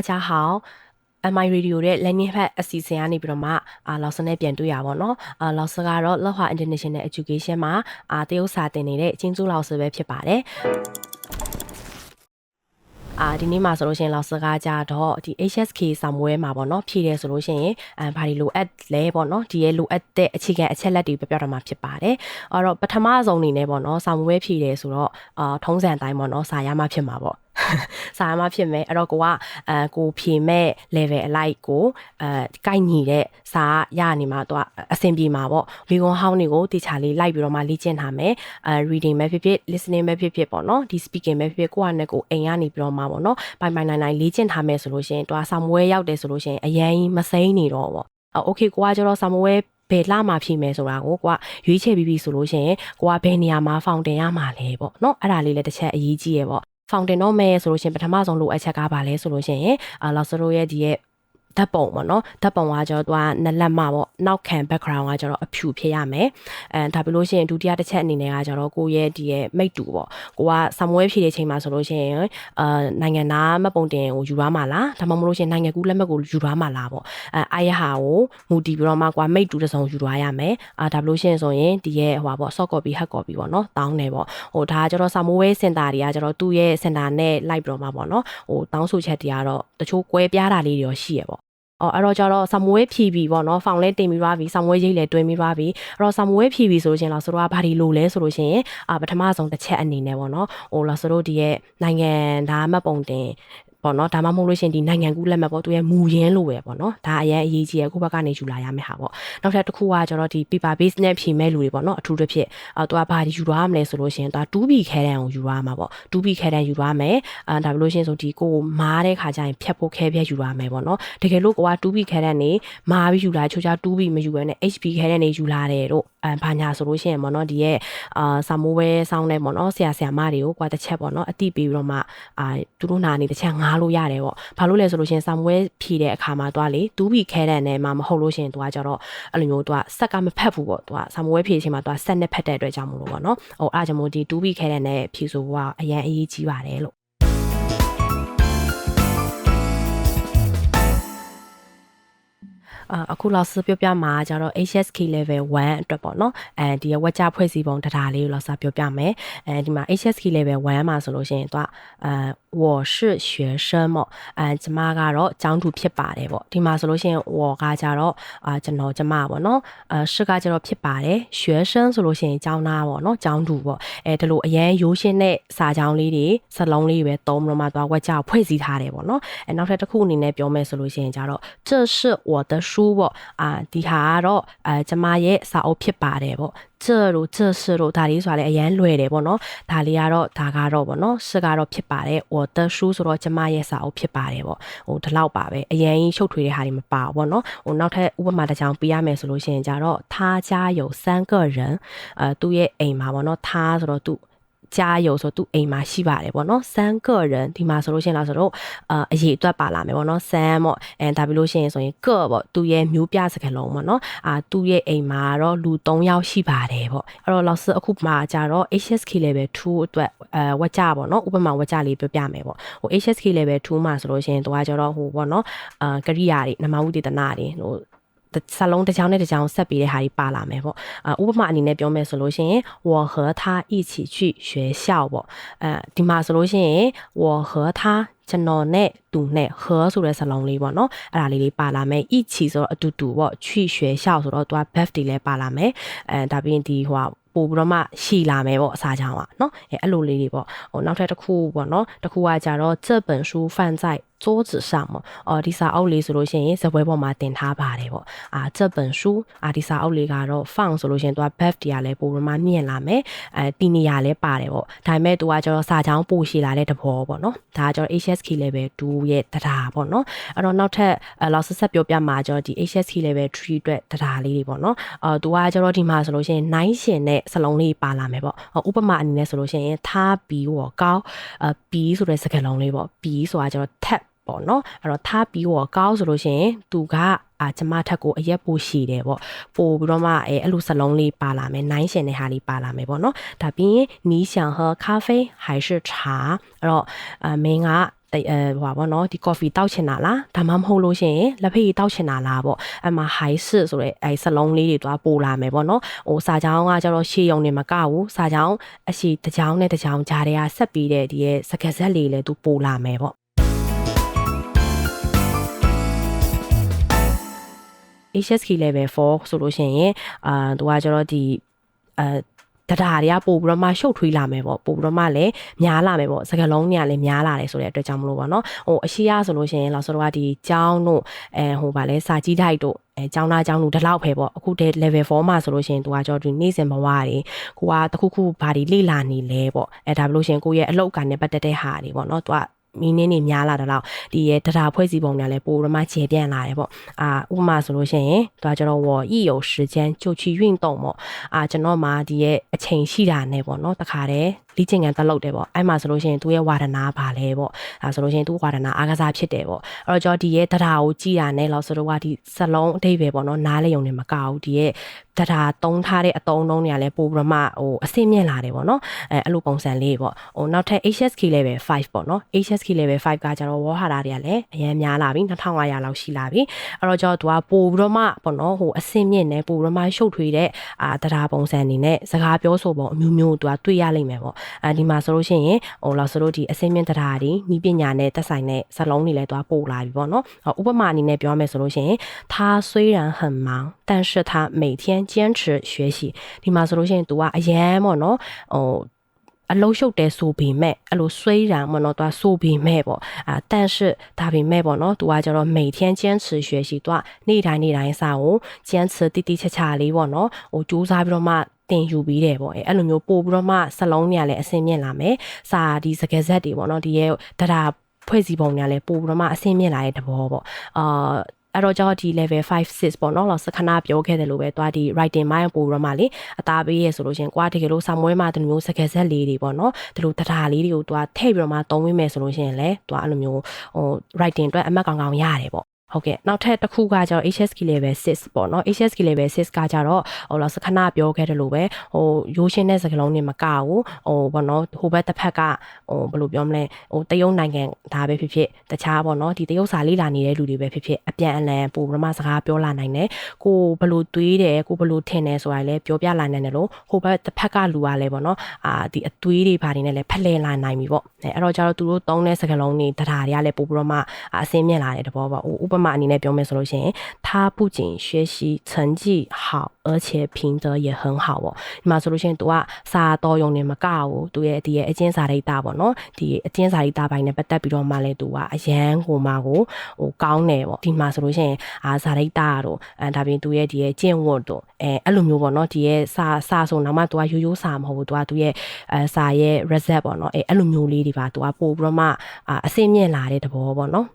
အားကြားဟောင်း MI Radio ရဲ့ landing pad အစီအစဉ်ကနေပြီးတော့မှအာလောက်စနဲ့ပြန်တွေ့ရပါတော့။အာလောက်စကတော့လောက်ဟာ International Education မှာအာတရုတ်စာသင်နေတဲ့အချင်းစုလောက်ဆိုပဲဖြစ်ပါတယ်။အာဒီနေ့မှာဆိုလို့ရှိရင်လောက်စကားကြတော့ဒီ HSK ဆောင်ပွဲမှာပေါ့နော်ဖြည့်တယ်ဆိုလို့ရှိရင်အမ်ဘာဒီလိုအပ်လဲပေါ့နော်ဒီရဲ့လိုအပ်တဲ့အခြေခံအချက်လက်တွေပြပြတော့မှာဖြစ်ပါတယ်။အဲ့တော့ပထမဆုံးအနေနဲ့ပေါ့နော်ဆောင်ပွဲဖြည့်တယ်ဆိုတော့အာထုံးစံတိုင်းပေါ့နော်စာရမှဖြစ်မှာပေါ့။စာရမဖြစ်မယ်အဲ့တော့ကိုကအဲကိုဖြေမဲ့ level အလိုက်ကိုအဲကိုက်ညီတဲ့စာရနေမှာတော့အဆင်ပြေမှာပေါ့မိကွန်ဟောင်းတွေကိုတေချာလေးလိုက်ပြီးတော့မှလေ့ကျင့်ထားမယ်အဲ reading ပဲဖြစ်ဖြစ် listening ပဲဖြစ်ဖြစ်ပေါ့နော်ဒီ speaking ပဲဖြစ်ဖြစ်ကိုကနဲ့ကိုအိမ်ကနေပြီးတော့မှပေါ့နော်ပိုင်ပိုင်နိုင်နိုင်လေ့ကျင့်ထားမယ်ဆိုလို့ရှိရင်တော့စာမွေးရောက်တယ်ဆိုလို့ရှိရင်အရင်မစိမ့်နေတော့ပေါ့အော် okay ကိုကကျတော့စာမွေးဘယ်လမှာဖြည့်မယ်ဆိုတာကိုကိုကရွေးချယ်ပြီးပြီဆိုလို့ရှိရင်ကိုကဘယ်နေရာမှာဖောင်တင်ရမှာလဲပေါ့နော်အဲ့ဒါလေးလည်းတစ်ချက်အရေးကြီးရယ်ပေါ့ ဖောင်တင်တော့မယ်ဆိုလို့ရှိရင်ပထမဆုံးလိုအပ်ချက်ကဘာလဲဆိုလို့ရှိရင်အာလော့စရိုရဲ့ဒီရဲ့ ဓာတ်ပုံပေါ့နော်ဓာတ်ပုံကကျတော့သူကနလက်မပေါ့နောက်ခံ background ကကျတော့အဖြူဖြစ်ရမယ်အဲဒါပြီးလို့ရှိရင်ဒုတိယတစ်ချက်အနေနဲ့ကကျတော့ကိုရဲ့ဒီရဲ့မိတ်တူပေါ့ကိုကဆမွဲဖြည့်တဲ့ချိန်မှာဆိုလို့ရှိရင်အာနိုင်ငံသားမပုံတင်ကိုယူရမှာလားဒါမှမဟုတ်လို့ရှိရင်နိုင်ငံကူးလက်မှတ်ကိုယူရမှာလားပေါ့အဲအားရဟာကိုမူတည်ပြီးတော့မှကွာမိတ်တူတစ်စုံယူရရမယ်အာဒါပြီးလို့ရှိရင်ဆိုရင်ဒီရဲ့ဟိုပါပေါ့ soft copy hard copy ပေါ့နော်တောင်းတယ်ပေါ့ဟိုဒါကကျတော့ဆမွဲစင်တာတွေကကျတော့သူ့ရဲ့စင်တာနဲ့လိုက်ပြီးတော့မှပေါ့နော်ဟိုတောင်းဆိုချက်တွေကတော့တချို့ကွဲပြားတာလေးတွေရောရှိရပေါ့ အော်အဲ့တော့ကျတော့ဆမွေးဖြီပြီပေါ့နော်ဖောင်လဲတင်ပြီးသွားပြီဆမွေးရိတ်လဲတွင်းပြီးသွားပြီအဲ့တော့ဆမွေးဖြီပြီဆိုလို့ရှင်လားဆိုတော့ဘာဒီလိုလဲဆိုလို့ရှင်အာပထမဆုံးတစ်ချက်အနေနဲ့ပေါ့နော်ဟိုလားဆိုတော့ဒီရဲ့နိုင်ငံသားမှတ်ပုံတင် ပေါ့နော်ဒါမှမဟုတ်လို့ရှင်ဒီနိုင်ငံကူးလက်မှတ်ပေါ့သူရဲ့မူရင်းလို့ပဲပေါ့နော်ဒါအရင်အရေးကြီးရဲ့ကိုဘက်ကနေယူလာရမယ့်ဟာပေါ့နောက်ထပ်တစ်ခုကကျတော့ဒီ paper base နဲ့ဖြည့်မဲ့လူတွေပေါ့နော်အထူးသဖြင့်အဲသူကဘာဒီယူရမလဲဆိုလို့ရှင်သူက 2B ခဲတန်းကိုယူရမှာပေါ့ 2B ခဲတန်းယူရမယ်အဲဒါပြီးလို့ရှင်ဆိုဒီကိုမားတဲ့ခါကျရင်ဖြတ်ဖို့ခဲဖြတ်ယူရမယ်ပေါ့နော်တကယ်လို့ကိုက 2B ခဲတန်းနေမာပြီးယူလာချိုးချ 2B မယူဘဲနဲ့ HB ခဲတန်းနေယူလာတယ်တို့အဲဘာညာဆိုလို့ရှင်ပေါ့နော်ဒီရဲ့အာစာမိုးပဲစောင်းနေပေါ့နော်ဆရာဆရာမတွေကိုကွာတစ်ချက်ပေါ့နော်အတိပေးပြီးတော့မှအာသူတို့နာနေတစ်ချက်ငားလို့ရတယ်ပေါ့ဘာလို့လဲဆိုလို့ရှင်စာမွဲဖြီတဲ့အခါမှာတွားလေတူးပြီးခဲတဲ့နဲ့မှမဟုတ်လို့ရှင်တွားကြတော့အဲ့လိုမျိုးတွားဆက်ကမဖက်ဘူးပေါ့တွားစာမွဲဖြီချိန်မှာတွားဆက်နဲ့ဖက်တဲ့အတွက်ကြောင့်မလို့ပေါ့နော်ဟိုအားကြောင့်မို့ဒီတူးပြီးခဲတဲ့နဲ့ဖြီဆိုကအရန်အရေးကြီးပါတယ်လို့အခုလောက်စပြောပြမှာကျတော့ HSK level 1အတွက်ပေါ့နော်အဲဒီဝက်ကြဖွဲ့စည်းပုံတရားလေးကိုလောက်စပြောပြမယ်အဲဒီမှာ HSK level 1မှာဆိုလို့ရှိရင်သူကအ我是学生ပေါ့အဲကျမကတော့ကျောင်းသူဖြစ်ပါတယ်ပေါ့ဒီမှာဆိုလို့ရှိရင်我ကကြတော့အာကျွန်တော်ကျမပေါ့နော်အဲ是ကကြတော့ဖြစ်ပါတယ်学生ဆိုလို့ရှိရင်ကျောင်းသားပေါ့နော်ကျောင်းသူပေါ့အဲဒီလိုအရန်ရိုးရှင်းတဲ့စာကြောင်းလေးတွေစလုံးလေးပဲသုံးလို့မှသွားဝက်ကြဖွဲ့စည်းထားတယ်ပေါ့နော်အဲနောက်ထပ်တစ်ခုအနေနဲ့ပြောမယ်ဆိုလို့ရှိရင်ကြတော့这是我的书ပေါ့အာဒီဟာကတော့အဲကျမရဲ့စာအုပ်ဖြစ်ပါတယ်ပေါ့ 这လို့这是လို့ဒါလေးဆိုတာလည်းအရန်လွယ်တယ်ပေါ့နော်ဒါလေးကတော့ဒါကတော့ပေါ့နော်是ကတော့ဖြစ်ပါတယ်我的书ဆိုတော့ကျမရဲ့စာအုပ်ဖြစ်ပါတယ်ပေါ့ဟိုဒီလောက်ပါပဲအရန်ကြီးရှုပ်ထွေးတဲ့ဟာတွေမပါဘူးပေါ့နော်ဟိုနောက်ထပ်ဥပမာတစ်ကြောင်ပြရမယ်ဆိုလို့ရှိရင်ကြတော့他家有三个人အဲသူ့ရဲ့အိမ်မှာပေါ့နော်他ဆိုတော့သူ 加油ဆိုသူ့အိမ်မှာရှိပါတယ်ပေါ့နော်3个人ဒီမှာဆိုလို့ရှိရင်တော့ဆိုတော့အာအရေးအတွက်ပါလာမယ်ပေါ့နော်3ပေါ့အဲဒါပြီးလို့ရှိရင်ဆိုရင်ကပေါ့သူ့ရဲ့မျိုးပြစကလုံးပေါ့နော်အာသူ့ရဲ့အိမ်မှာတော့လူ3ယောက်ရှိပါတယ်ပေါ့အဲ့တော့လောက်စအခုမှကြတော့ HSK level 2အတွက်အဲဝက်ကြပေါ့နော်ဥပမာဝက်ကြလေးပြောပြမယ်ပေါ့ဟို HSK level 2မှာဆိုလို့ရှိရင်သူကကြတော့ဟိုပေါ့နော်အာကရိယာတွေနမဝုတေသနာတွေဟို စာလုံးတစ်ချောင်းနဲ့တစ်ချောင်းဆက်ပြီးတဲ့ဟာတွေပါလာမယ်ပေါ့အဥပမာအနေနဲ့ပြောမယ်ဆိုလို့ရှိရင်我和他一起去学校ပေါ့အဲဒီမှာဆိုလို့ရှိရင်我和他ကျွန်တော်နဲ့သူနဲ့ဟောဆိုတဲ့စလုံးလေးပေါ့နော်အဲ့ဒါလေးလေးပါလာမယ်一起ဆိုတော့အတူတူပေါ့去学校ဆိုတော့သူက birth တွေလည်းပါလာမယ်အဲဒါပြီးရင်ဒီဟိုပို့ပြီးတော့မှရှည်လာမယ်ပေါ့အစားချောင်းอ่ะเนาะအဲအဲ့လိုလေးတွေပေါ့ဟိုနောက်ထပ်တစ်ခုပေါ့เนาะတစ်ခုကကြတော့这本书放在 桌子上ပေါ့အော်ဒီစာအုပ်လေးဆိုလို့ရှိရင်ဇပွဲပေါ်မှာတင်ထားပါတယ်ပေါ့အာ这本书အာဒီစာအုပ်လေးကတော့ font ဆိုလို့ရှိရင်သူက buff တရားလဲပိုပြီးမှမြင့်လာမယ်အဲတီနေရလဲပါတယ်ပေါ့ဒါပေမဲ့သူကကျတော့စာချောင်းပိုရှည်လာတဲ့တဘောပေါ့နော်ဒါကကျတော့ HSK level 2ရဲ့တရားပေါ့နော်အဲ့တော့နောက်ထပ်လောက်ဆက်ဆက်ပြောပြမှာကျတော့ဒီ HSK level 3အတွက်တရားလေးတွေပေါ့နော်အော်သူကကျတော့ဒီမှာဆိုလို့ရှိရင်9ရှင်နဲ့စလုံးလေးပါလာမယ်ပေါ့ဥပမာအနေနဲ့ဆိုလို့ရှိရင်ထားပြီးဝကောက်အပီးဆိုတဲ့စကားလုံးလေးပေါ့ပီးဆိုတာကျတော့ tap ပေါ့နော်အဲ့တော့ထားပြီးတော့ကောင်းဆိုလို့ရှင်သူကအာကျမထက်ကိုအရက်ပိုရှည်တယ်ပေါ့ပိုပြီးတော့မှအဲအဲ့လိုစလုံးလေးပါလာမယ်နိုင်ရှင်တဲ့ဟာလေးပါလာမယ်ပေါ့နော်ဒါပြီးရင်နီးရှံဟကာဖေးဟိုင်ရှ်ချာအဲ့တော့အမင်းကအဲဟိုပါဗောနော်ဒီ coffee တောက်ချင်တာလားဒါမှမဟုတ်လို့ရှင်လက်ဖေးတောက်ချင်တာလားပေါ့အမှ high sit ဆိုတဲ့အဲစလုံးလေးတွေတွားပို့လာမယ်ဗောနော်ဟိုစာချောင်းကကျတော့ရှေးယုံနေမကဘူးစာချောင်းအရှိတချောင်းနဲ့တချောင်းကြားထဲကဆက်ပြီးတဲ့ဒီရဲ့စကက်ဆက်လေးလည်းသူပို့လာမယ်ဗော HSK level 4ဆိုလို့ရှိရင်အာသူကကျတော့ဒီအဲတဒါတွေကပို့ပြီးတော့မှရှုပ်ထွေးလာမယ်ပေါ့ပို့ပြီးတော့မှလည်းများလာမယ်ပေါ့စကလုံးတွေကလည်းများလာတယ်ဆိုတဲ့အတွက်ကြောင့်မလို့ပေါ့နော်ဟိုအရှိရဆိုလို့ရှိရင်လောက်ဆိုတော့ဒီကျောင်းတို့အဲဟိုဗာလဲစာကြီးထိုက်တို့အဲကျောင်းသားကျောင်းလူဒီလောက်ပဲပေါ့အခုတည်း level 4မှာဆိုလို့ရှိရင်သူကကြောဒီနေ့စဉ်ဘဝတွေကိုကတခုခုဘာတွေလေ့လာနေလဲပေါ့အဲဒါဘလို့ရှိရင်ကိုယ့်ရဲ့အလောက်ကန်နဲ့ပတ်သက်တဲ့ဟာတွေပေါ့နော်သူက မင်းင်းနေများလာတော့ဒီရဲ့တရာဖွဲ့စည်းပုံတွေလည်းပိုတော့မှခြေပြန့်လာတယ်ပေါ့အာဥပမာဆိုလို့ရှိရင်တွာကျွန်တော်ဝ一有时间就去运动ပေါ့အာကျွန်တော်မှာဒီရဲ့အချိန်ရှိတာနဲ့ပေါ့နော်တခါတည်း လေ့ကျင့်ခန်းတက်လုပ်တယ်ပေါ့အဲ့မှာဆိုလို့ရှိရင်သူရဲ့ဝါဒနာပါလဲပေါ့ဒါဆိုလို့ရှိရင်သူဝါဒနာအားကစားဖြစ်တယ်ပေါ့အဲ့တော့ကျွန်တော်ဒီရဲ့တရာကိုကြည်တာနဲ့လို့ဆိုတော့ကဒီစလုံးအတိတ်ပဲပေါ့နော်နားလေုံနဲ့မကဘူးဒီရဲ့တရာတုံးထားတဲ့အတုံးလုံးတွေကလည်းပိုပြီးမှဟိုအဆင့်မြင့်လာတယ်ပေါ့နော်အဲအဲ့လိုပုံစံလေးပေါ့ဟိုနောက်ထပ် HSK level 5ပေါ့နော် HSK level 5ကကျတော့ဝေါ်ဟာတာတွေကလည်းအရင်များလာပြီ2500လောက်ရှိလာပြီအဲ့တော့ကျွန်တော်သူကပိုပြီးတော့မှပေါ့နော်ဟိုအဆင့်မြင့်နဲ့ပိုပြီးတော့မှရှုပ်ထွေးတဲ့အာတရာပုံစံအနေနဲ့စကားပြောဆိုပုံအမျိုးမျိုးသူကတွေ့ရလိမ့်မယ်ပေါ့အဲဒီမှာဆိုလို့ရှိရင်ဟိုလောက်ဆိုလို့ဒီအဆင့်မြင့်တရာတွေဤပညာနဲ့သက်ဆိုင်တဲ့ဇလုံးတွေလည်းသူကပို့လာပြီပေါ့နော်ဥပမာအနေနဲ့ပြောမယ်ဆိုလို့ရှိရင်他虽然很忙但是他每天坚持学习ဒီမှာဆိုလို့ရှိရင် तू ကအရန်ပေါ့နော်ဟိုအလုံးရှုပ်တယ်ဆိုပေမဲ့အဲ့လိုဆွေးရံမနော်သူဆိုပေမဲ့ပေါ့အာ但是ဒါပေမဲ့ပေါ့နော်သူကကျတော့每天坚持学习သူကနေ့တိုင်းနေ့တိုင်းစာကို坚持တိတိချာချာလေးပေါ့နော်ဟိုစူးစမ်းပြီးတော့မှ တင်ယူပြီးတယ်ပေါ့အဲအဲ့လိုမျိုးပို့ပြီးတော့မှစလုံးတွေကလည်းအဆင်မြင့်လာမယ်စာဒီစကားဆက်တွေပေါ့နော်ဒီရဲ့ဒတာဖွဲ့စည်းပုံတွေကလည်းပို့ပြီးတော့မှအဆင်မြင့်လာတဲ့တဘောပေါ့အာအဲ့တော့ကျွန်တော်ဒီ level 5 6ပေါ့နော်လောက်စခဏပြောခဲ့တယ်လို့ပဲသွားဒီ writing မိုင်းပို့ရမှလေအသားပေးရဆိုလို့ရှင်ကွာတကယ်လို့စာမွေးမှတမျိုးစကက်ဆက်လေးတွေပေါ့နော်ဒီလိုတထားလေးတွေကိုသွားထည့်ပြီးတော့မှသုံးဝင်မယ်ဆိုလို့ရှင်လေသွားအဲ့လိုမျိုးဟို writing အတွက်အမှတ်ကောင်းကောင်းရတယ်ပေါ့ ဟုတ်ကဲ့နောက်ထပ်တစ်ခုကကျတော့ HSK level 6ပေါ့နော် HSK level 6ကကျတော့ဟိုလောက်စခဏပြောခဲ့တယ်လို့ပဲဟိုရိုးရှင်းတဲ့စကားလုံးတွေမကဘူးဟိုဘောနော်ဟိုဘက်တစ်ဖက်ကဟိုဘယ်လိုပြောမလဲဟိုတရုတ်နိုင်ငံဒါပဲဖြစ်ဖြစ်တခြားပေါ့နော်ဒီတရုတ်စာလေးလာနေတဲ့လူတွေပဲဖြစ်ဖြစ်အပြန်အလှန်ပိုပရမစကားပြောလာနိုင်တယ်ကိုဘယ်လိုတွေးတယ်ကိုဘယ်လိုထင်တယ်ဆိုတာလည်းပြောပြလာနိုင်တယ်လို့ဟိုဘက်တစ်ဖက်ကလူကလည်းပေါ့နော်အာဒီအတွေးတွေဘာတွေနဲ့လည်းဖလှယ်လာနိုင်ပြီပေါ့အဲအဲ့တော့ကျတော့သူတို့သုံးတဲ့စကားလုံးတွေတထားတွေကလည်းပိုပရမအစင်းမြင့်လာတဲ့တဘောပေါ့ဥပမာအနေနဲ့ပြောမယ်ဆိုလို့ရှိရင်他不仅学习成绩好而且品德也很好ပေါ့ဒီမှာဆိုလို့ရှိရင် तू ကစာတော်ယုံနေမကဘူးသူရဲ့ဒီရဲ့အကျဉ်းစာရိတ်တာပေါ့နော်ဒီအကျဉ်းစာရိတ်တာပိုင်းနဲ့ပတ်သက်ပြီးတော့မှလည်း तू ကအရန်ဟိုမှာကိုဟိုကောင်းတယ်ပေါ့ဒီမှာဆိုလို့ရှိရင်အာစာရိတ်တာတို့အဲဒါပြင် तू ရဲ့ဒီရဲ့ကျင့်ဝတ်တို့အဲအဲ့လိုမျိုးပေါ့နော်ဒီရဲ့စာစာဆိုနောက်မှ तू ကရိုးရိုးစာမဟုတ်ဘူး तू ကသူရဲ့အဲစာရဲ့ reset ပေါ့နော်အဲအဲ့လိုမျိုးလေးတွေပါ तू ကပို့ပြီးတော့မှအစင်းမြင့်လာတဲ့သဘောပေါ့နော်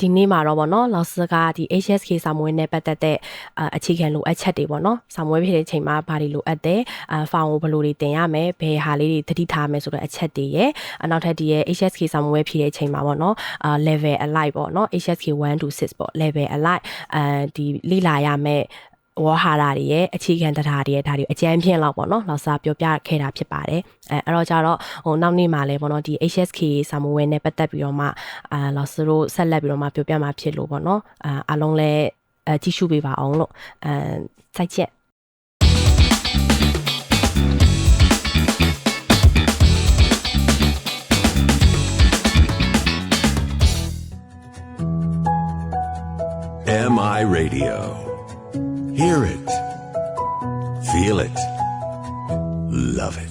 ဒီနေ့မှာတော့ဗောနော်လော့စကဒီ HSK စာမွေးနဲ့ပတ်သက်တဲ့အခြေခံလိုအပ်ချက်တွေဗောနော်စာမွေးဖြစ်တဲ့အချိန်မှာဘာတွေလိုအပ်တယ်အဖောင်ကိုဘယ်လိုတွေတင်ရမယ်ဘယ်ဟာလေးတွေသတိထားမယ်ဆိုတဲ့အချက်တွေရဲ့နောက်ထပ်ဒီရဲ့ HSK စာမွေးဖြစ်တဲ့အချိန်မှာဗောနော်အာ level alike ဗောနော် HSK 1 to 6ဗော level alike အဲဒီလိလာရမယ် ဝါဟာရတွေရဲ့အခြေခံတရားတွေရဲ့ဒါတွေအကျန်းဖြင့်လောက်ပေါ့နော်လောက်စားပြောပြခဲ့တာဖြစ်ပါတယ်အဲအဲ့တော့ကြတော့ဟိုနောက်နေ့မှာလဲပေါ့နော်ဒီ HSK စာမဝဲနဲ့ပတ်သက်ပြီးတော့မှအာလောက်စတို့ဆက်လက်ပြီးတော့မှပြောပြမှာဖြစ်လို့ပေါ့နော်အာအားလုံးလဲအဲကြည့်ရှုပေးပါအောင်လို့အဲစိုက်ချက် MI Radio. Hear it. Feel it. Love it.